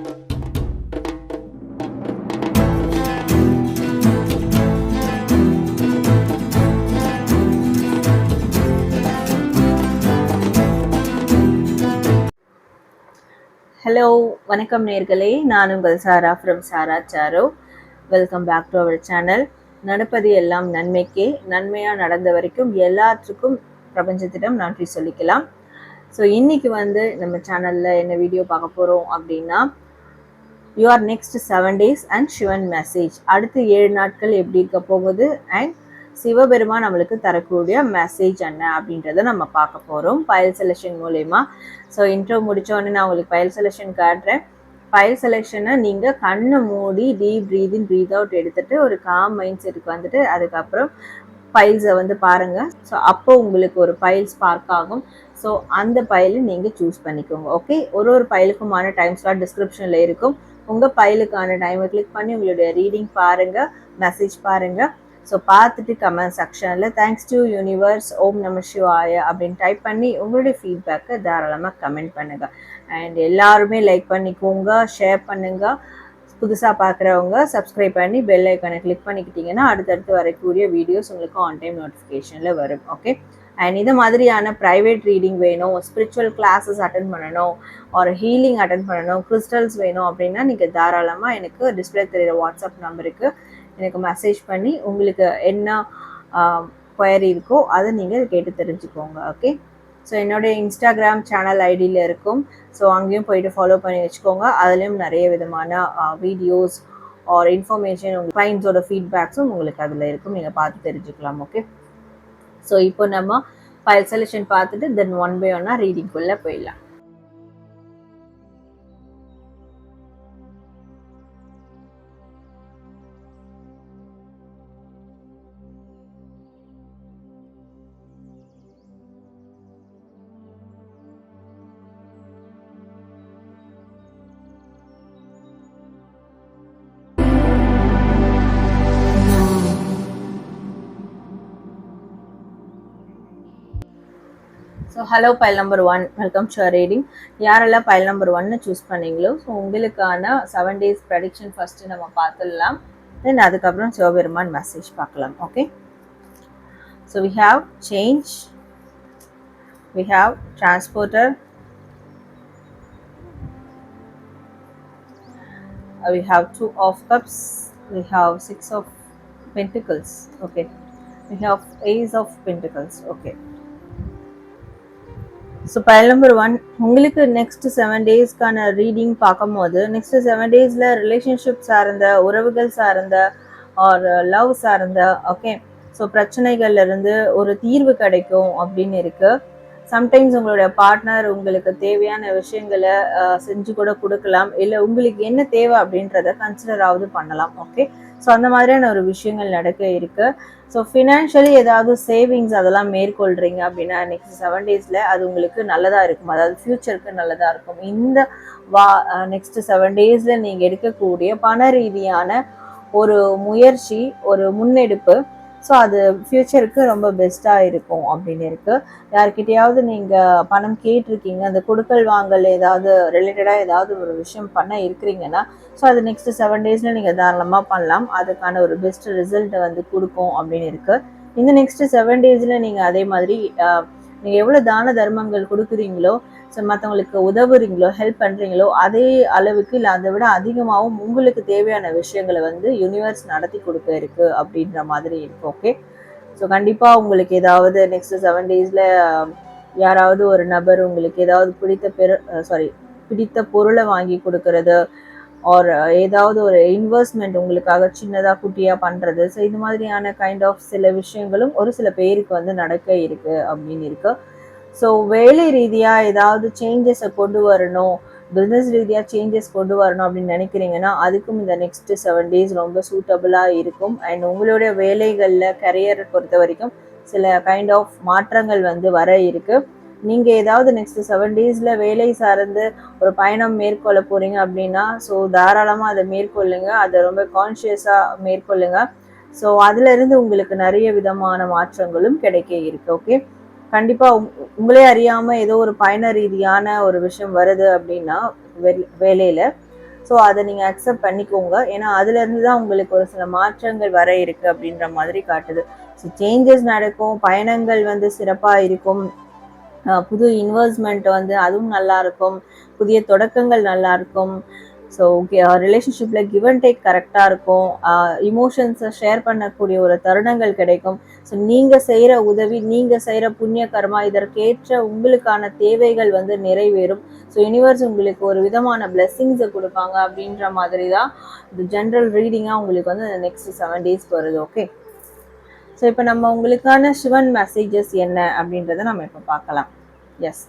Hello வணக்கம் நேர்களே. நான் உங்கள் Sara from Sara Saro. Welcome back to our channel நடப்பது எல்லாம் நன்மைக்கே. நன்மையாக நடந்த வரைக்கும் எல்லாத்துக்கும் பிரபஞ்சத்திடம் நன்றி சொல்லிக்கலாம். ஸோ இன்னைக்கு வந்து நம்ம சேனலில் என்ன வீடியோ பார்க்க போகிறோம் அப்படின்னா you are next seven days and Sivan message அடுத்து ஏழு நாட்கள் எப்படி இருக்க போகுது? அண்ட் சிவபெருமான் நம்மளுக்கு தரக்கூடிய மெசேஜ் என்ன அப்படின்றத நம்ம பார்க்க போகிறோம் பயல் செலெக்ஷன் மூலயமா. ஸோ இன்ட்ரோ முடித்தோடனே நான் உங்களுக்கு பயல் செலெக்ஷன் காட்டுறேன். பயல் செலெக்ஷனை நீங்கள் கண்ணை மூடி டீப் ப்ரீதிங் ப்ரீத் அவுட் எடுத்துகிட்டு ஒரு காம் மைண்ட் செட்டுக்கு வந்துட்டு அதுக்கப்புறம் ஃபைல்ஸை வந்து பாருங்கள் ஸோ அப்போ உங்களுக்கு ஒரு பைல்ஸ் ஸ்பார்க் ஆகும். ஸோ அந்த ஃபைலை நீங்கள் சூஸ் பண்ணிக்கோங்க. ஓகே ஒரு ஒரு பயலுக்குமான டைம் ஸ்லாட் டிஸ்கிரிப்ஷனில் இருக்கும். உங்கள் ஃபைலுக்கான டைமை கிளிக் பண்ணி உங்களுடைய ரீடிங் பாருங்கள் மெசேஜ் பாருங்கள் ஸோ பார்த்துட்டு கமெண்ட் செக்ஷனில் தேங்க்ஸ் டு யூனிவர்ஸ் ஓம் நம சிவாய அப்படின்னு டைப் பண்ணி உங்களுடைய ஃபீட்பேக்கை தாராளமாக கமெண்ட் பண்ணுங்கள் அண்ட் எல்லாருமே லைக் பண்ணிக்கோங்க ஷேர் பண்ணுங்கள் புதுசாக பார்க்குறவங்க சப்ஸ்கிரைப் பண்ணி பெல் ஐக்கானை கிளிக் பண்ணிக்கிட்டிங்கன்னா அடுத்தடுத்து வரக்கூடிய வீடியோஸ் உங்களுக்கு ஆன் டைம் நோட்டிஃபிகேஷனில் வரும். ஓகே அண்ட் இது மாதிரியான ப்ரைவேட் ரீடிங் வேணும் ஸ்பிரிச்சுவல் கிளாஸஸ் அட்டன் பண்ணணும் ஒரு ஹீலிங் அட்டன் பண்ணணும் கிறிஸ்டல்ஸ் வேணும் அப்படின்னா நீங்கள் தாராளமாக எனக்கு டிஸ்பிளே தெரிகிற வாட்ஸ்அப் நம்பருக்கு எனக்கு மெசேஜ் பண்ணி உங்களுக்கு என்ன கொயரி இருக்கோ அதை நீங்கள் கேட்டு தெரிஞ்சுக்கோங்க ஓகே ஸோ என்னுடைய இன்ஸ்டாகிராம் சேனல் ஐடியில் இருக்கும். ஸோ அங்கேயும் போயிட்டு ஃபாலோ பண்ணி வச்சுக்கோங்க. அதுலேயும் நிறைய விதமான வீடியோஸ் ஆர் இன்ஃபர்மேஷன் உங்கள் கிளைண்ட்ஸோட ஃபீட்பேக்ஸும் உங்களுக்கு அதில் இருக்கும். நீங்கள் பார்த்து தெரிஞ்சுக்கலாம் ஓகே ஸோ இப்போ நம்ம ஃபைல் செலெக்ஷன் பார்த்துட்டு தென் ஒன் பை ஒன்னாக ரீடிங்குள்ளே போயிடலாம். Hello pile number one welcome to reading யாரெல்லாம் பைல் நம்பர் ஒன்னு சூஸ் பண்ணீங்களோ ஸோ உங்களுக்கான செவன் டேஸ் ப்ரெடிக்ஷன் ஃபஸ்ட்டு நம்ம பார்த்துடலாம். தென் அதுக்கப்புறம் சிவபெருமான் மெசேஜ் பார்க்கலாம் okay so we have change we have transporter we have two of cups we have six of pentacles okay? We have ace of pentacles okay? So pile number one உங்களுக்கு next seven டேஸ்க்கான reading பார்க்கும்போது next seven டேஸில் relationship சார்ந்த உறவுகள் சார்ந்த or love சார்ந்த okay so பிரச்சனைகள்ல இருந்து ஒரு தீர்வு கிடைக்கும் அப்படின்னு இருக்கு. சம்டைம்ஸ் உங்களுடைய பார்ட்னர் உங்களுக்கு தேவையான விஷயங்களை செஞ்சு கூட கொடுக்கலாம். இல்லை உங்களுக்கு என்ன தேவை அப்படின்றத கன்சிடர் ஆகுது பண்ணலாம் ஓகே ஸோ அந்த மாதிரியான ஒரு விஷயங்கள் நடக்க இருக்கு. ஸோ ஃபினான்ஷியலி ஏதாவது சேவிங்ஸ் அதெல்லாம் மேற்கொள்கிறீங்க அப்படின்னா நெக்ஸ்ட் செவன் டேஸில் அது உங்களுக்கு நல்லதாக இருக்கும். அதாவது ஃப்யூச்சருக்கு நல்லதாக இருக்கும். இந்த வா நெக்ஸ்ட் செவன் டேஸில் நீங்கள் எடுக்கக்கூடிய பண ரீதியான ஒரு முயற்சி ஒரு முன்னெடுப்பு ஸோ அது ஃப்யூச்சருக்கு ரொம்ப பெஸ்ட்டாக இருக்கும் அப்படின்னு இருக்கு. யார்கிட்டையாவது நீங்கள் பணம் கேட்டிருக்கீங்க அந்த கொடுக்கல் வாங்கல் ஏதாவது ரிலேட்டடாக ஏதாவது ஒரு விஷயம் பண்ண இருக்கிறீங்கன்னா ஸோ அது நெக்ஸ்ட் செவன் டேஸில் நீங்கள் தாராளமாக பண்ணலாம். அதுக்கான ஒரு பெஸ்ட் ரிசல்ட்டை வந்து கொடுக்கும் அப்படின்னு இருக்கு. இந்த நெக்ஸ்ட் செவன் டேஸில் நீங்கள் அதே மாதிரி நீங்கள் எவ்வளோ தான தர்மங்கள் கொடுக்குறீங்களோ ஸோ மற்றவங்களுக்கு உதவுறீங்களோ ஹெல்ப் பண்ணுறீங்களோ அதே அளவுக்கு இல்லை அதை விட அதிகமாகவும் உங்களுக்கு தேவையான விஷயங்களை வந்து யூனிவர்ஸ் நடத்தி கொடுக்க இருக்கு அப்படின்ற மாதிரி இருக்கு ஓகே ஸோ கண்டிப்பாக உங்களுக்கு ஏதாவது நெக்ஸ்ட் செவன் டேஸில் யாராவது ஒரு நபர் உங்களுக்கு ஏதாவது பிடித்த பெரு சாரி பிடித்த பொருளை வாங்கி கொடுக்கறது ஆர் ஏதாவது ஒரு இன்வெஸ்ட்மெண்ட் உங்களுக்காக சின்னதாக குட்டியாக பண்ணுறது ஸோ இது மாதிரியான கைண்ட் ஆஃப் சில விஷயங்களும் ஒரு சில பேருக்கு வந்து நடக்க இருக்குது அப்படின்னு இருக்குது ஸோ வேலை ரீதியாக ஏதாவது சேஞ்சஸை கொண்டு வரணும் பிஸ்னஸ் ரீதியாக சேஞ்சஸ் கொண்டு வரணும் அப்படின்னு நினைக்கிறீங்கன்னா அதுக்கும் இந்த நெக்ஸ்ட் செவன் டேஸ் ரொம்ப சூட்டபுளாக இருக்கும். அண்ட் உங்களுடைய வேலைகளில் கரியரை பொறுத்த வரைக்கும் சில கைண்ட் ஆஃப் மாற்றங்கள் வந்து வர இருக்கு. நீங்கள் ஏதாவது நெக்ஸ்ட் செவன் டேஸில் வேலை சார்ந்து ஒரு பயணம் மேற்கொள்ள போகிறீங்க அப்படின்னா ஸோ தாராளமாக அதை மேற்கொள்ளுங்க. அதை ரொம்ப கான்ஷியஸாக மேற்கொள்ளுங்க. ஸோ அதுலேருந்து உங்களுக்கு நிறைய விதமான மாற்றங்களும் கிடைக்க இருக்கு ஓகே கண்டிப்பாக உங்களே அறியாமல் ஏதோ ஒரு பயண ரீதியான ஒரு விஷயம் வருது அப்படின்னா வேலையில். ஸோ அதை நீங்கள் அக்செப்ட் பண்ணிக்கோங்க. ஏன்னா அதுலேருந்து தான் உங்களுக்கு ஒரு சில மாற்றங்கள் வர இருக்கு அப்படின்ற மாதிரி காட்டுது. ஸோ சேஞ்சஸ் நடக்கும். பயணங்கள் வந்து சிறப்பாக இருக்கும். புது இன்வெஸ்ட்மெண்ட் வந்து அதுவும் நல்லா இருக்கும். புதிய தொடக்கங்கள் நல்லா இருக்கும். ஸோ ரிலேஷன்ஷிப்பில் கிவ் அண்ட் டேக் கரெக்டாக இருக்கும். இமோஷன்ஸை ஷேர் பண்ணக்கூடிய ஒரு தருணங்கள் கிடைக்கும். ஸோ நீங்கள் செய்கிற உதவி நீங்கள் செய்கிற புண்ணிய கர்மா இதற்கேற்ற உங்களுக்கான தேவைகள் வந்து நிறைவேறும். ஸோ யூனிவர்ஸ் உங்களுக்கு ஒரு விதமான பிளெஸ்ஸிங்ஸை கொடுப்பாங்க அப்படின்ற மாதிரி தான் இது ஜென்ரல் ரீடிங்காக உங்களுக்கு வந்து நெக்ஸ்ட் செவன் டேஸ் வருது ஓகே ஸோ இப்போ நம்ம உங்களுக்கான சிவன் மெசேஜஸ் என்ன அப்படின்றத நம்ம இப்போ பார்க்கலாம். Yes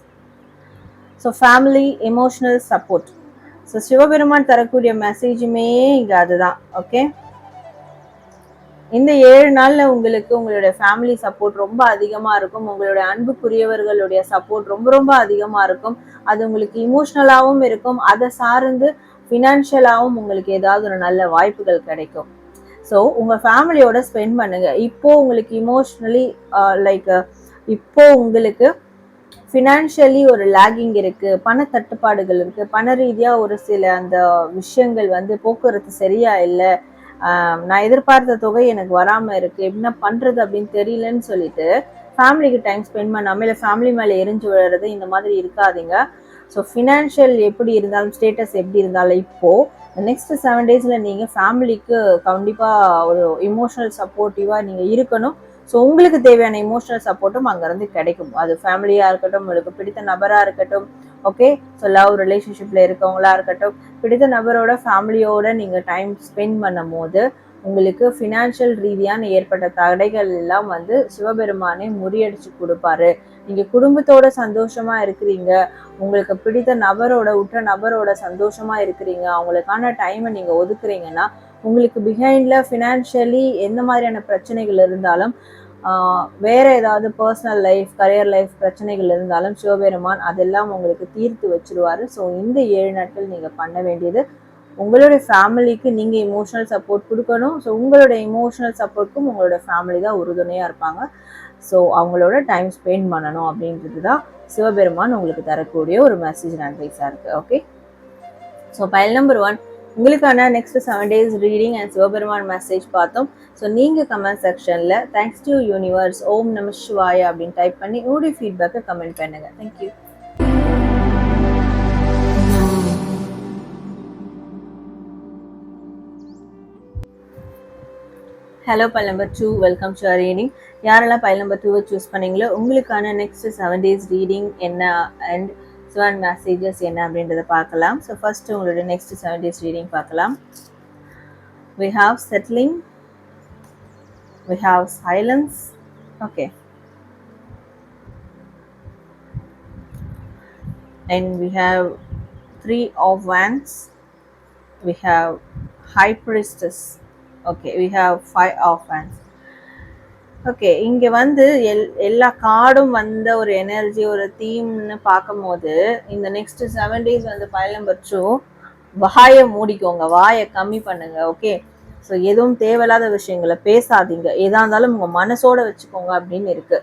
so family emotional support so Sivaperuman தரக்கூடிய மெசேஜுமே இங்கே அதுதான் ஓகே இந்த ஏழு நாள்ல உங்களுக்கு உங்களுடைய ஃபேமிலி சப்போர்ட் ரொம்ப அதிகமா இருக்கும். உங்களுடைய அன்புக்குரியவர்களுடைய சப்போர்ட் ரொம்ப ரொம்ப அதிகமா இருக்கும். அது உங்களுக்கு இமோஷ்னலாகவும் இருக்கும். அதை சார்ந்து ஃபினான்ஷியலாகவும் உங்களுக்கு ஏதாவது ஒரு நல்ல வாய்ப்புகள் கிடைக்கும். ஸோ உங்க ஃபேமிலியோட ஸ்பெண்ட் பண்ணுங்க. இப்போ உங்களுக்கு இமோஷ்னலி லைக் uh, இப்போ உங்களுக்கு ஃபினான்ஷியலி ஒரு லேகிங் இருக்குது பண தட்டுப்பாடுகள் இருக்குது பண ரீதியாக ஒரு சில அந்த விஷயங்கள் வந்து போக்குவரத்து சரியா இல்லை. நான் எதிர்பார்த்த தொகை எனக்கு வராமல் இருக்குது என்ன பண்ணுறது அப்படின்னு தெரியலன்னு சொல்லிட்டு ஃபேமிலிக்கு டைம் ஸ்பெண்ட் பண்ணாமல் இல்லை ஃபேமிலி மேலே எரிஞ்சு விழுறது இந்த மாதிரி இருக்காதீங்க. ஸோ ஃபினான்ஷியல் எப்படி இருந்தாலும் ஸ்டேட்டஸ் எப்படி இருந்தாலும் இப்போது நெக்ஸ்ட் செவன் டேஸில் நீங்கள் ஃபேமிலிக்கு கண்டிப்பாக ஒரு இமோஷனல் சப்போர்ட்டிவாக நீங்கள் இருக்கணும். ஸோ உங்களுக்கு தேவையான இமோஷனல் சப்போர்ட்டும் அங்கேருந்து கிடைக்கும். அது ஃபேமிலியாக இருக்கட்டும் உங்களுக்கு பிடித்த நபராக இருக்கட்டும் ஓகே ஸோ லவ் ரிலேஷன்ஷிப்பில் இருக்கவங்களா இருக்கட்டும் பிடித்த நபரோட ஃபேமிலியோட நீங்கள் டைம் ஸ்பெண்ட் பண்ணும் போது உங்களுக்கு ஃபினான்ஷியல் ரீதியான ஏற்பட்ட தடைகள் எல்லாம் வந்து சிவபெருமானே முறியடிச்சு கொடுப்பாரு. நீங்கள் குடும்பத்தோட சந்தோஷமா இருக்கிறீங்க உங்களுக்கு பிடித்த நபரோட உற்ற நபரோட சந்தோஷமா இருக்கிறீங்க அவங்களுக்கான டைமை நீங்கள் ஒதுக்குறீங்கன்னா உங்களுக்கு பிஹைண்டில் ஃபினான்ஷியலி எந்த மாதிரியான பிரச்சனைகள் இருந்தாலும் வேற ஏதாவது பர்சனல் லைஃப் கரியர் லைஃப் பிரச்சனைகள் இருந்தாலும் சிவபெருமான் அதெல்லாம் உங்களுக்கு தீர்த்து வச்சிருவார். ஸோ இந்த ஏழு நாட்கள் நீங்கள் பண்ண வேண்டியது. உங்களுடைய ஃபேமிலிக்கு நீங்கள் இமோஷனல் சப்போர்ட் கொடுக்கணும். ஸோ உங்களுடைய இமோஷனல் சப்போர்ட்க்கும் உங்களோட ஃபேமிலி தான் உறுதுணையாக இருப்பாங்க. ஸோ அவங்களோட டைம் ஸ்பெண்ட் பண்ணணும் அப்படின்றது தான் சிவபெருமான் உங்களுக்கு தரக்கூடிய ஒரு மெசேஜ் அட்வைஸாக இருக்குது okay so pile number one உங்களுக்கான next seven days reading and Sivaperuman message பார்த்தோம். ஸோ நீங்கள் கமெண்ட் செக்ஷனில் தேங்க்ஸ் டு யூனிவர்ஸ் ஓம் நம சிவாய அப்படின்னு டைப் பண்ணி உங்களுடைய ஃபீட்பேக்கை கமெண்ட் பண்ணுங்கள் thank you hello pile number two welcome to reading யாரெல்லாம் பைல் நம்பர் டூவை சூஸ் பண்ணீங்களோ உங்களுக்கான நெக்ஸ்ட் செவன் டேஸ் ரீடிங் என்ன அண்ட் செவன் மெசேஜஸ் என்ன அப்படின்றத பார்க்கலாம். ஸோ ஃபர்ஸ்ட் உங்களுடைய நெக்ஸ்ட் செவன் டேஸ் ரீடிங் பார்க்கலாம். We have settling we have silence okay and we have three of wands. We have high priestess. Okay we have five of wands. Okay இங்க வந்து L எல்லா கார்டும் வந்த ஒரு energy ஒரு தீம்னு பார்க்கும்போது இந்த நெக்ஸ்ட் செவன் டேஸ் வந்து ஃபைல் நம்பர் டூ வாயை மூடிக்கோங்க வாயை கம்மி பண்ணுங்க ஓகே ஸோ எதுவும் தேவையில்லாத விஷயங்களை பேசாதீங்க. எதா இருந்தாலும் உங்க மனசோட வச்சுக்கோங்க அப்படின்னு இருக்கு.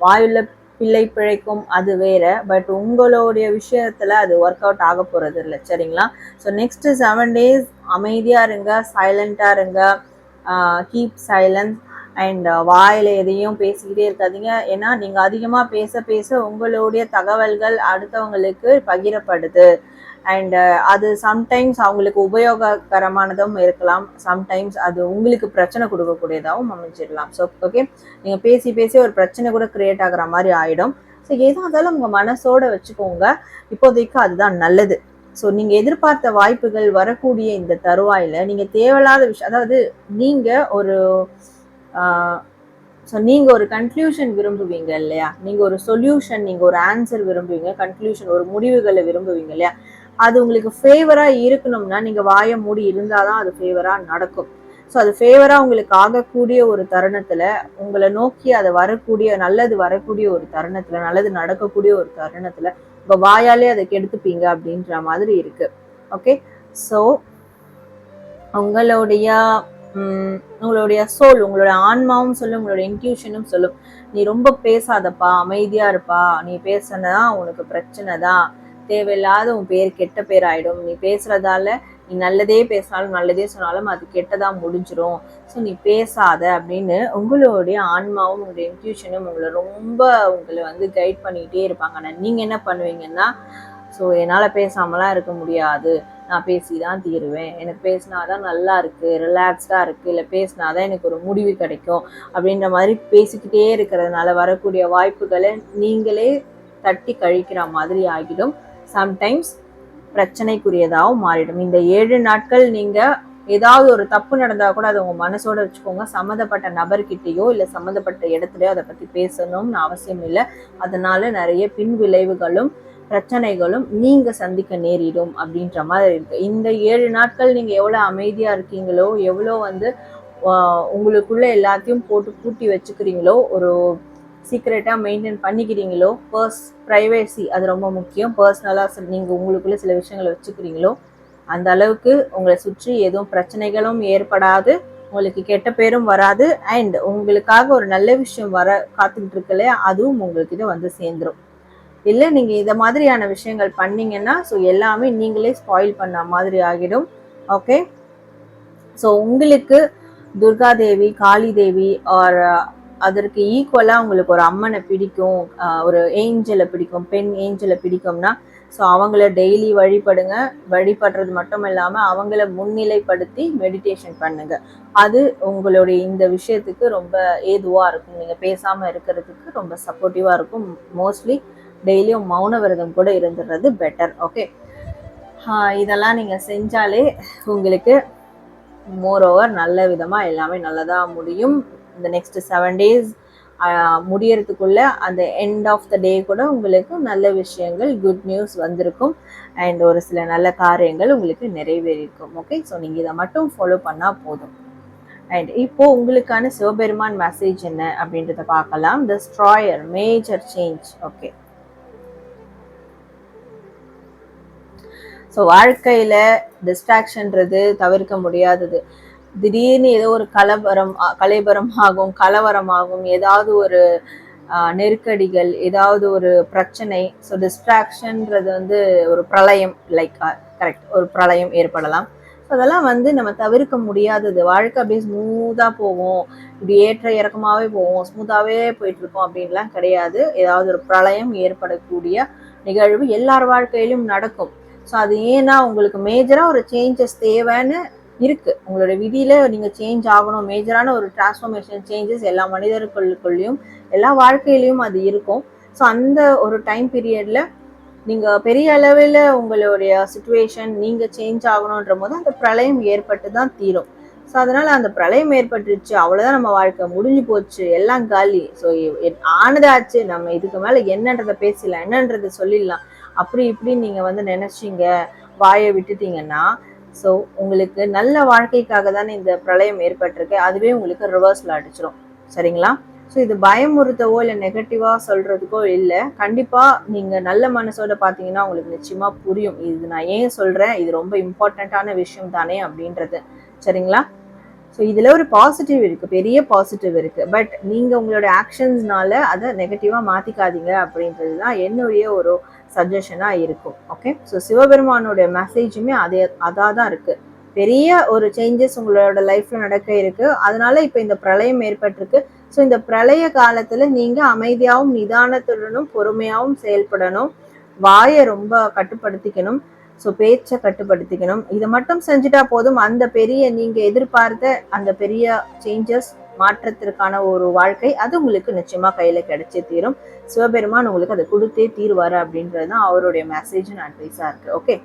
வாயுள்ள பிள்ளை பிழைக்கும் அது வேற. பட் உங்களுடைய விஷயத்துல அது ஒர்க் அவுட் ஆக போறது இல்லை சரிங்களா? ஸோ நெக்ஸ்ட் செவன் டேஸ் அமைதியா இருங்க சைலண்டா இருங்க. கீப் சைலன்ஸ் அண்ட் uh, வாயில் எதையும் பேசிக்கிட்டே இருக்காதீங்க. ஏன்னா நீங்கள் அதிகமாக பேச பேச உங்களுடைய தகவல்கள் அடுத்தவங்களுக்கு பகிரப்படுது. அண்டு uh, அது சம்டைம்ஸ் அவங்களுக்கு உபயோககரமானதும் இருக்கலாம். சம்டைம்ஸ் அது உங்களுக்கு பிரச்சனை கொடுக்கக்கூடியதாகவும் அமைஞ்சிடலாம். ஸோ ஓகே நீங்கள் பேசி பேசி ஒரு பிரச்சனை கூட க்ரியேட் ஆகிற மாதிரி ஆகிடும் ஸோ எதாக இருந்தாலும் உங்கள் மனசோட வச்சுக்கோங்க. இப்போதைக்கு அதுதான் நல்லது. ஸோ நீங்கள் எதிர்பார்த்த வாய்ப்புகள் வரக்கூடிய இந்த தருவாயில் நீங்கள் தேவையில்லாத விஷயம் அதாவது நீங்கள் ஒரு ஸோ நீங்கள் ஒரு கன்க்ளூஷன் விரும்புவீங்க இல்லையா? நீங்கள் ஒரு சொல்யூஷன் நீங்கள் ஒரு ஆன்சர் விரும்புவீங்க கன்க்ளூஷன் ஒரு முடிவுகளை விரும்புவீங்க இல்லையா? அது உங்களுக்கு ஃபேவராக இருக்கணும்னா நீங்கள் வாயை மூடி இருந்தால் தான் அது ஃபேவராக நடக்கும். ஸோ அது ஃபேவராக உங்களுக்கு ஆகக்கூடிய ஒரு தருணத்தில் உங்களை நோக்கி அதை வரக்கூடிய நல்லது வரக்கூடிய ஒரு தருணத்தில் நல்லது நடக்கக்கூடிய ஒரு தருணத்தில் உங்கள் வாயாலே அதை கெடுத்துப்பீங்க அப்படின்ற மாதிரி இருக்கு. ஓகே ஸோ உங்களுடைய உங்களுடைய சோல் உங்களோட ஆன்மாவும் சொல்லும் உங்களோட இன்ட்யூஷனும் சொல்லும். நீ ரொம்ப பேசாதப்பா அமைதியா இருப்பா. நீ பேசுனதான் உனக்கு பிரச்சனை தான். தேவையில்லாத உன் பேர் கெட்ட பேர் ஆயிடும். நீ பேசுறதால நீ நல்லதே பேசினாலும் நல்லதே சொன்னாலும் அது கெட்டதா முடிஞ்சிரும். ஸோ நீ பேசாத அப்படின்னு உங்களுடைய ஆன்மாவும் உங்களுடைய இன்ட்யூஷனும் உங்களை ரொம்ப உங்களை வந்து கைட் பண்ணிக்கிட்டே இருப்பாங்க. ஆனால் நீங்கள் என்ன பண்ணுவீங்கன்னா ஸோ என்னால் பேசாமலாம் இருக்க முடியாது. நான் பேசி தான் தீருவேன். எனக்கு பேசினா தான் நல்லா இருக்குது ரிலாக்ஸ்டாக இருக்குது இல்லை பேசினா தான் எனக்கு ஒரு முடிவு கிடைக்கும் அப்படின்ற மாதிரி பேசிக்கிட்டே இருக்கிறதுனால வரக்கூடிய வாய்ப்புகளை நீங்களே தட்டி கழிக்கிற மாதிரி ஆகிடும். சம்டைம்ஸ் பிரச்சனைக்குரியதாகவும் மாறிடும். இந்த ஏழு நாட்கள் நீங்கள் ஏதாவது ஒரு தப்பு நடந்தால் கூட அதை உங்கள் மனசோட வச்சுக்கோங்க. சம்மந்தப்பட்ட நபர்கிட்டேயோ இல்லை சம்மந்தப்பட்ட இடத்துலையோ அதை பற்றி பேசணும்னு அவசியம் இல்லை. அதனால நிறைய பின் விளைவுகளும் பிரச்சனைகளும் நீங்க சந்திக்க நேரிடும் அப்படின்ற மாதிரி இருக்கு. இந்த ஏழு நாட்கள் நீங்க எவ்வளவு அமைதியா இருக்கீங்களோ எவ்வளோ வந்து உங்களுக்குள்ள எல்லாத்தையும் போட்டு பூட்டி வச்சுக்கிறீங்களோ ஒரு சீக்ரெட்டாக மெயின்டைன் பண்ணிக்கிறீங்களோ பர்ஸ் ப்ரைவேசி அது ரொம்ப முக்கியம். பர்சனலாக நீங்கள் உங்களுக்குள்ள சில விஷயங்களை வச்சுக்கிறீங்களோ அந்த அளவுக்கு உங்களை சுற்றி எதுவும் பிரச்சனைகளும் ஏற்படாது. உங்களுக்கு கெட்ட பேரும் வராது. அண்ட் உங்களுக்காக ஒரு நல்ல விஷயம் வர காத்துக்கிட்டு இருக்கலையே அதுவும் உங்களுக்கு வந்து சேர்ந்துடும் இல்லை நீங்கள் இதை மாதிரியான விஷயங்கள் பண்ணீங்கன்னா ஸோ எல்லாமே நீங்களே ஸ்பாயில் பண்ண மாதிரி ஆகிடும். ஓகே ஸோ உங்களுக்கு துர்கா தேவி காளி தேவி ஆர் uh, அதற்கு ஈக்குவலாக உங்களுக்கு ஒரு அம்மனை பிடிக்கும் uh, ஒரு ஏஞ்சலை பிடிக்கும் பெண் ஏஞ்சலை பிடிக்கும்னா ஸோ அவங்கள டெய்லி வழிபடுங்க. வழிபடுறது மட்டும் இல்லாமல் அவங்கள முன்னிலைப்படுத்தி மெடிடேஷன் பண்ணுங்க. அது உங்களுடைய இந்த விஷயத்துக்கு ரொம்ப ஏதுவாக இருக்கும். நீங்கள் பேசாமல் இருக்கிறதுக்கு ரொம்ப சப்போர்ட்டிவாக இருக்கும் மோஸ்ட்லி டெய்லியும் மௌன விரதம் கூட இருந்துடுறது பெட்டர் ஓகே இதெல்லாம் நீங்கள் செஞ்சாலே உங்களுக்கு மோர் ஓவர் நல்ல விதமாக எல்லாமே நல்லதாக முடியும். இந்த நெக்ஸ்ட் செவன் டேஸ் முடியறதுக்குள்ள அந்த எண்ட் ஆஃப் த டே கூட உங்களுக்கு நல்ல விஷயங்கள் குட் நியூஸ் வந்திருக்கும். அண்ட் ஒரு சில நல்ல காரியங்கள் உங்களுக்கு நிறைவேறிக்கும் ஓகே ஸோ நீங்கள் இதை மட்டும் ஃபாலோ பண்ணால் போதும். அண்ட் இப்போது உங்களுக்கான சிவபெருமான் மெசேஜ் என்ன அப்படின்றத பார்க்கலாம். த ஸ்ட்ராயர் மேஜர் சேஞ்ச் ஓகே ஸோ வாழ்க்கையில் டிஸ்ட்ராக்ஷன்றது தவிர்க்க முடியாதது. திடீர்னு ஏதோ ஒரு கலவரம் கலைபரம் ஆகும் கலவரம் ஆகும் ஏதாவது ஒரு நெருக்கடிகள் ஏதாவது ஒரு பிரச்சனை. ஸோ டிஸ்ட்ராக்ஷன்றது வந்து ஒரு பிரளயம் லைக் கரெக்ட் ஒரு பிரளயம் ஏற்படலாம். ஸோ அதெல்லாம் வந்து நம்ம தவிர்க்க முடியாதது. வாழ்க்கை அப்படியே ஸ்மூத்தாக போவோம் இப்படி ஏற்ற இறக்கமாகவே போவோம் ஸ்மூத்தாகவே போயிட்டு இருக்கோம் அப்படின்லாம் கிடையாது. ஏதாவது ஒரு பிரளயம் ஏற்படக்கூடிய நிகழ்வு எல்லார் வாழ்க்கையிலும் நடக்கும். ஸோ அது ஏன்னா உங்களுக்கு மேஜராக ஒரு சேஞ்சஸ் தேவைன்னு இருக்கு. உங்களோட விதியில நீங்க சேஞ்ச் ஆகணும். மேஜரான ஒரு டிரான்ஸ்ஃபர்மேஷன் சேஞ்சஸ் எல்லா மனிதர்களுக்குள்ளேயும் எல்லா வாழ்க்கையிலையும் அது இருக்கும். ஸோ அந்த ஒரு டைம் பீரியட்ல நீங்க பெரிய அளவில் உங்களுடைய சுச்சுவேஷன் நீங்க சேஞ்ச் ஆகணுன்ற போது அந்த பிரளயம் ஏற்பட்டு தான் தீரும். ஸோ அதனால அந்த பிரளயம் ஏற்பட்டுருச்சு. அவ்வளோதான் நம்ம வாழ்க்கை முடிஞ்சு போச்சு. எல்லாம் காலி. ஸோ ஆனதாச்சு. நம்ம இதுக்கு மேலே என்னன்றதை பேசலாம் என்னன்றதை சொல்லிடலாம். அப்படி இப்படி நீங்கள் வந்து நினச்சிங்க வாயை விட்டுட்டீங்கன்னா ஸோ உங்களுக்கு நல்ல வாழ்க்கைக்காக தானே இந்த பிரளயம் ஏற்பட்டிருக்கு. அதுவே உங்களுக்கு ரிவர்ஸில் அடிச்சிடும் சரிங்களா? ஸோ இது பயமுறுத்தவோ இல்லை நெகட்டிவாக சொல்கிறதுக்கோ இல்லை. கண்டிப்பாக நீங்கள் நல்ல மனசோட பார்த்தீங்கன்னா உங்களுக்கு நிச்சயமாக புரியும். இது நான் ஏன் சொல்கிறேன் இது ரொம்ப இம்பார்ட்டண்ட்டான விஷயம் தானே அப்படின்றது. சரிங்களா? ஸோ இதில் ஒரு பாசிட்டிவ் இருக்குது பெரிய பாசிட்டிவ் இருக்குது பட் நீங்கள் உங்களோட ஆக்ஷன்ஸ்னால அதை நெகட்டிவாக மாற்றிக்காதீங்க அப்படின்றது தான் என்னுடைய ஒரு சஜஷனாக இருக்கும். ஓகே ஸோ சிவபெருமானோட மெசேஜுமே அதே அதாக தான் இருக்குது பெரிய ஒரு சேஞ்சஸ் உங்களோட லைஃப்ல நடக்க இருக்கு. அதனால இப்போ இந்த பிரளயம் ஏற்பட்டிருக்கு. ஸோ இந்த பிரளய காலத்துல நீங்க அமைதியாகவும் நிதானத்துடனும் பொறுமையாகவும் செயல்படணும். வாயை ரொம்ப கட்டுப்படுத்திக்கணும். ஸோ பேச்சை கட்டுப்படுத்திக்கணும். இதை மட்டும் செஞ்சுட்டா போதும். அந்த பெரிய நீங்கள் எதிர்பார்த்த அந்த பெரிய சேஞ்சஸ் மாற்றத்திற்கான ஒரு வாழ்க்கை அது உங்களுக்கு நிச்சயமாக கையில் கிடைச்சே தீரும். சிவபெருமான் உங்களுக்கு அதை கொடுத்தே தீர்வார் அப்படின்றது தான் அவருடைய மெசேஜ் அண்ட் அட்வைஸா இருக்கு. Okay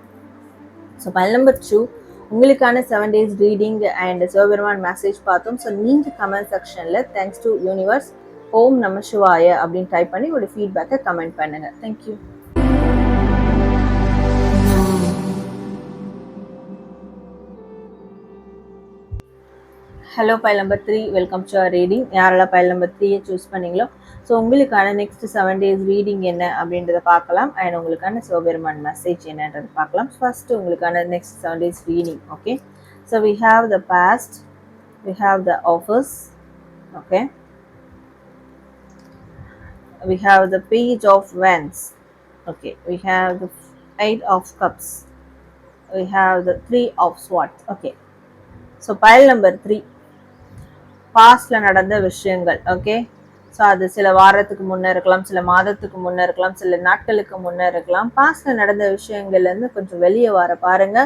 so pile number two உங்களுக்கான seven days reading and Sivaperuman message பார்த்தோம். ஸோ நீங்கள் கமெண்ட் செக்ஷனில் தேங்க்ஸ் டு யூனிவர்ஸ் ஓம் நம சிவாய அப்படின்னு டைப் பண்ணி ஒரு ஃபீட்பேக்கை கமெண்ட் பண்ணுங்கள் thank you hello pile number three welcome to reading யாரெல்லாம் பைல் நம்பர் த்ரீயை சூஸ் பண்ணீங்களோ? ஸோ உங்களுக்கான நெக்ஸ்ட் செவன் டேஸ் ரீடிங் என்ன அப்படின்றத பார்க்கலாம். அண்ட் உங்களுக்கான சிவபெருமான் மெசேஜ் என்னன்றதை பார்க்கலாம். ஃபஸ்ட்டு உங்களுக்கான next seven days reading okay so we have the past we have the offers okay we have the page of wands okay? We have the eight of cups. We have the three of swords okay? So pile number three பாஸ்ட்ல நடந்த விஷயங்கள் okay so அது சில வாரத்துக்கு முன்னே இருக்கலாம் சில மாதத்துக்கு முன்னே இருக்கலாம் சில நாட்களுக்கு முன்னே இருக்கலாம். பாஸ்ட்ல நடந்த விஷயங்கள்லேருந்து கொஞ்சம் வெளியே வர பாருங்க.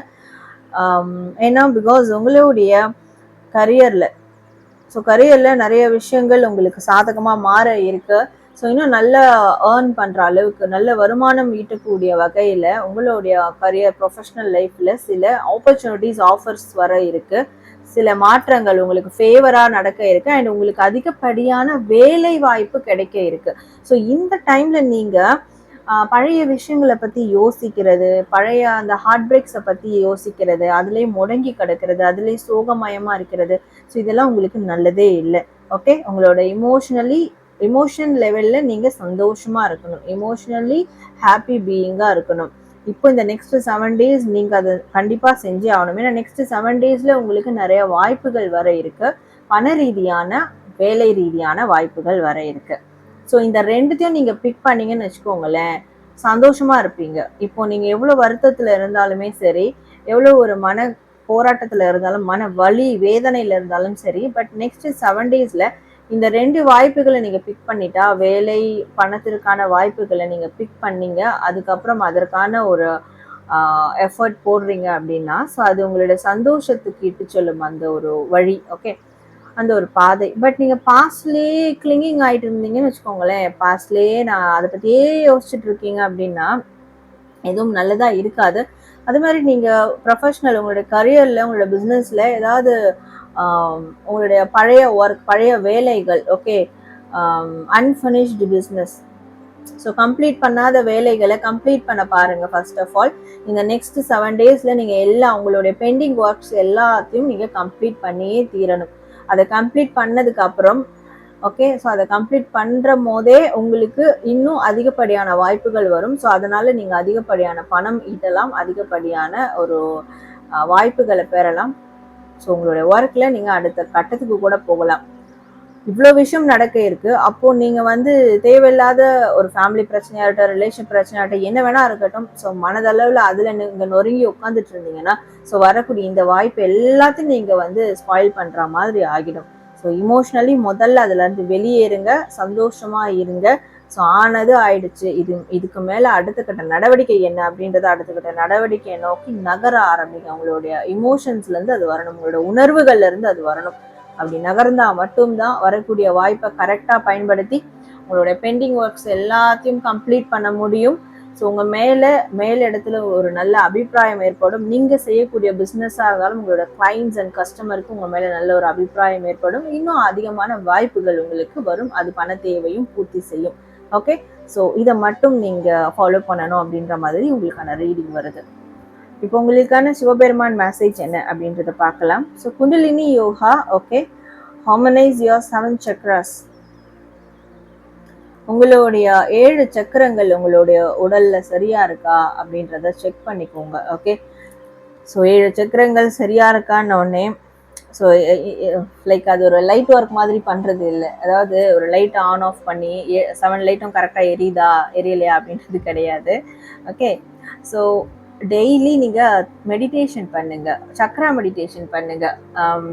Um, ஏன்னா பிகாஸ் உங்களுடைய கரியர்ல ஸோ கரியரில் நிறைய விஷயங்கள் உங்களுக்கு சாதகமாக மாற இருக்கு. ஸோ இன்னும் நல்லா ஏர்ன் பண்ணுற அளவுக்கு நல்ல வருமானம் ஈட்டக்கூடிய வகையில் உங்களுடைய கரியர் ப்ரொஃபஷனல் லைஃப்பில் சில ஆப்பர்ச்சுனிட்டிஸ் ஆஃபர்ஸ் வர இருக்குது சில மாற்றங்கள் உங்களுக்கு ஃபேவராக நடக்க இருக்கு. அண்ட் உங்களுக்கு அதிகப்படியான வேலை வாய்ப்பு கிடைக்க இருக்கு. ஸோ இந்த டைமில் நீங்கள் பழைய விஷயங்களை பற்றி யோசிக்கிறது பழைய அந்த ஹார்ட் பிரேக்ஸை பற்றி யோசிக்கிறது அதுலேயே முடங்கி கிடக்கிறது அதுலேயே சோகமயமாக இருக்கிறது. ஸோ இதெல்லாம் உங்களுக்கு நல்லதே இல்லை. ஓகே உங்களோட இமோஷனலி இமோஷன் லெவலில் நீங்கள் சந்தோஷமாக இருக்கணும். இமோஷனலி ஹாப்பி பீயிங்காக இருக்கணும். இப்போ இந்த நெக்ஸ்ட் செவன் டேஸ் நீங்கள் அதை கண்டிப்பாக செஞ்சே ஆகணும். ஏன்னா நெக்ஸ்ட் செவன் டேஸில் உங்களுக்கு நிறைய வாய்ப்புகள் வர இருக்கு. பண ரீதியான வேலை ரீதியான வாய்ப்புகள் வர இருக்கு. ஸோ இந்த ரெண்டுத்தையும் நீங்கள் பிக் பண்ணீங்கன்னு வச்சுக்கோங்களேன் சந்தோஷமா இருப்பீங்க. இப்போ நீங்கள் எவ்வளோ வருத்தத்தில் இருந்தாலுமே சரி எவ்வளோ ஒரு மன போராட்டத்தில் இருந்தாலும் மன வலி வேதனையில் இருந்தாலும் சரி பட் நெக்ஸ்ட் செவன் டேஸில் இந்த ரெண்டு வாய்ப்புகளை நீங்கள் பிக் பண்ணிட்டா வேலை பணத்திற்கான வாய்ப்புகளை நீங்கள் பிக் பண்ணீங்க அதுக்கப்புறம் அதற்கான ஒரு எஃபர்ட் போடுறீங்க அப்படின்னா ஸோ அது உங்களோட சந்தோஷத்துக்கு இட்டு சொல்லும் அந்த ஒரு வழி ஓகே அந்த ஒரு பாதை. பட் நீங்கள் பாஸ்ட்லேயே கிளிங்கிங் ஆகிட்டு இருந்தீங்கன்னு வச்சுக்கோங்களேன் பாஸ்ட்லேயே நான் அதை பற்றியே யோசிச்சுட்டு இருக்கீங்க அப்படின்னா எதுவும் நல்லதாக இருக்காது. அது மாதிரி நீங்கள் ப்ரொஃபஷ்னல் உங்களோட கரியரில் உங்களோட பிஸ்னஸில் ஏதாவது Um, உங்களுடைய பழைய ஒர்க் பழைய வேலைகள் okay unfinished business so complete பண்ணாத வேலைகளை கம்ப்ளீட் பண்ண பாருங்க ஃபர்ஸ்ட் ஆஃப் ஆல் இந்த நெக்ஸ்ட் செவன் டேஸில் நீங்கள் எல்லா உங்களுடைய பெண்டிங் ஒர்க்ஸ் எல்லாத்தையும் நீங்கள் கம்ப்ளீட் பண்ணியே தீரணும். அதை கம்ப்ளீட் பண்ணதுக்கு அப்புறம் ஓகே ஸோ அதை கம்ப்ளீட் பண்ணுற போதே உங்களுக்கு இன்னும் அதிகப்படியான வாய்ப்புகள் வரும். ஸோ அதனால் நீங்கள் அதிகப்படியான பணம் ஈட்டலாம் அதிகப்படியான ஒரு வாய்ப்புகளை பெறலாம். ஸோ உங்களுடைய ஒர்க்கில் நீங்கள் அடுத்த கட்டத்துக்கு கூட போகலாம். இவ்வளோ விஷயம் நடக்க இருக்கு. அப்போ நீங்க வந்து தேவையில்லாத ஒரு ஃபேமிலி பிரச்சனையாக இருக்கட்டும் ரிலேஷன் பிரச்சனையாகட்டும் என்ன வேணா இருக்கட்டும் ஸோ மனதளவில் அதுல நீங்க நொறுங்கி உட்காந்துட்டு இருந்தீங்கன்னா ஸோ வரக்கூடிய இந்த வாய்ப்பு எல்லாத்தையும் நீங்க வந்து ஸ்பாயில் பண்ற மாதிரி ஆகிடும். ஸோ இமோஷ்னலி முதல்ல அதுல இருந்து வெளியேறுங்க சந்தோஷமா இருங்க. ஸோ ஆனது ஆயிடுச்சு. இது இதுக்கு மேலே அடுத்த கட்ட நடவடிக்கை என்ன அப்படின்றத அடுத்த கட்ட நடவடிக்கையை நோக்கி நகர ஆரம்பிக்கும். உங்களுடைய இமோஷன்ஸ்லேருந்து அது வரணும். உங்களோட உணர்வுகள்லேருந்து அது வரணும். அப்படி நகர்ந்தால் மட்டும்தான் வரக்கூடிய வாய்ப்பை கரெக்டாக பயன்படுத்தி உங்களுடைய பெண்டிங் ஒர்க்ஸ் எல்லாத்தையும் கம்ப்ளீட் பண்ண முடியும். ஸோ உங்கள் மேலே மேல் இடத்துல ஒரு நல்ல அபிப்பிராயம் ஏற்படும். நீங்கள் செய்யக்கூடிய பிஸ்னஸாக இருந்தாலும் உங்களோட கிளைண்ட்ஸ் அண்ட் கஸ்டமருக்கு உங்கள் மேலே நல்ல ஒரு அபிப்பிராயம் ஏற்படும். இன்னும் அதிகமான வாய்ப்புகள் உங்களுக்கு வரும். அது பண தேவையும் பூர்த்தி செய்யும். ஓகே ஸோ இதை மட்டும் நீங்கள் ஃபாலோ பண்ணணும் அப்படின்ற மாதிரி உங்களுக்கான ரீடிங் வருது. இப்போ உங்களுக்கான சிவபெருமான் மெசேஜ் என்ன அப்படின்றத பார்க்கலாம். So kundalini yoga okay harmonise your seven chakras உங்களுடைய ஏழு சக்கரங்கள் உங்களுடைய உடல்ல சரியா இருக்கா அப்படின்றத செக் பண்ணிக்கோங்க ஓகே ஸோ ஏழு சக்கரங்கள் சரியா இருக்கான்னு உடனே so like eh, eh, eh, அது ஒரு லைட் ஒர்க் மாதிரி பண்றது இல்லை. அதாவது ஒரு லைட் ஆன் ஆஃப் பண்ணி செவன் லைட்டும் கரெக்டாக எரியுதா எரியலையா அப்படின்றது கிடையாது. ஓகே ஸோ டெய்லி நீங்கள் மெடிடேஷன் பண்ணுங்க. சக்ரா மெடிடேஷன் பண்ணுங்க. Um,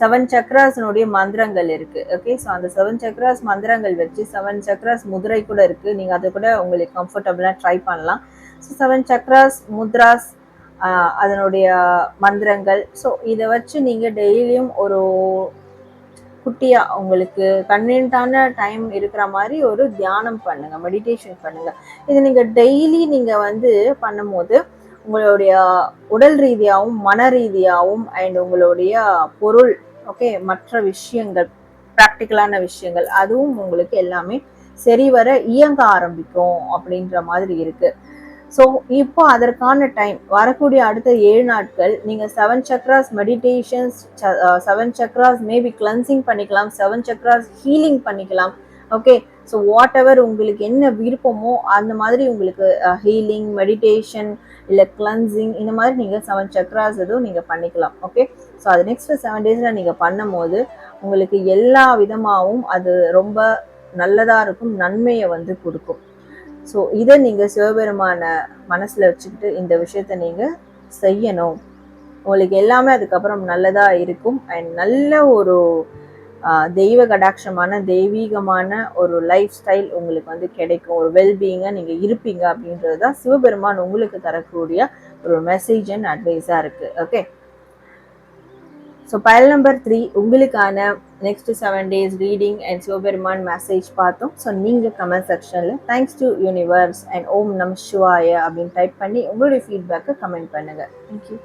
செவன் சக்ராஸ்னுடைய மந்திரங்கள் இருக்கு. ஓகே ஸோ அந்த செவன் சக்ராஸ் மந்திரங்கள் வச்சு செவன் சக்ராஸ் முதிரை கூட இருக்கு. நீங்க அதை கூட உங்களுக்கு கம்ஃபர்டபுளாக ட்ரை பண்ணலாம். ஸோ செவன் சக்ராஸ் முத்ராஸ் அதனுடைய மந்திரங்கள். ஸோ இதை வச்சு நீங்க டெய்லியும் ஒரு குட்டியா உங்களுக்கு கன்வீனியன்ட்டான டைம் இருக்கிற மாதிரி ஒரு தியானம் பண்ணுங்க மெடிடேஷன் பண்ணுங்க. இது நீங்க டெய்லி நீங்க வந்து பண்ணும்போது உங்களுடைய உடல் ரீதியாகவும் மன ரீதியாகவும் அண்ட் உங்களுடைய பொருள் ஓகே மற்ற விஷயங்கள் ப்ராக்டிக்கலான விஷயங்கள் அதுவும் உங்களுக்கு எல்லாமே சரிவர இயங்க ஆரம்பிக்கும் அப்படின்ற மாதிரி இருக்கு. ஸோ இப்போ அதற்கான டைம் வரக்கூடிய அடுத்த ஏழு நாட்கள் நீங்கள் seven chakras meditations seven chakras maybe cleansing பண்ணிக்கலாம் செவன் சக்ராஸ் ஹீலிங் பண்ணிக்கலாம். ஓகே ஸோ வாட் எவர் உங்களுக்கு என்ன விருப்பமோ அந்த மாதிரி உங்களுக்கு ஹீலிங் மெடிடேஷன் இல்லை கிளன்சிங் இந்த மாதிரி நீங்கள் செவன் சக்ராஸ் எதுவும் நீங்கள் பண்ணிக்கலாம். ஓகே ஸோ அது நெக்ஸ்ட் செவன் டேஸில் நீங்கள் பண்ணும்போது உங்களுக்கு எல்லா விதமாகவும் அது ரொம்ப நல்லதாக இருக்கும் நன்மையை வந்து கொடுக்கும். ஸோ இதை நீங்கள் சிவபெருமான மனசில் வச்சுக்கிட்டு இந்த விஷயத்த நீங்கள் செய்யணும். உங்களுக்கு எல்லாமே அதுக்கப்புறம் நல்லதாக இருக்கும். அண்ட் நல்ல ஒரு தெய்வ கடாட்சமான தெய்வீகமான ஒரு லைஃப் ஸ்டைல் உங்களுக்கு வந்து கிடைக்கும். ஒரு வெல்பீயிங்காக நீங்கள் இருப்பீங்க அப்படின்றது தான் சிவபெருமான் உங்களுக்கு தரக்கூடிய ஒரு மெசேஜ் அண்ட் அட்வைஸாக இருக்குது okay so pile number three உங்களுக்கான next seven days reading and Sivaperuman message பார்த்தோம். ஸோ நீங்கள் கமெண்ட் செக்ஷனில் தேங்க்ஸ் டு யூனிவர்ஸ் அண்ட் ஓம் நம் சிவாய அப்படின்னு டைப் பண்ணி உங்களுடைய ஃபீட்பேக்கை கமெண்ட் பண்ணுங்கள் தேங்க்யூ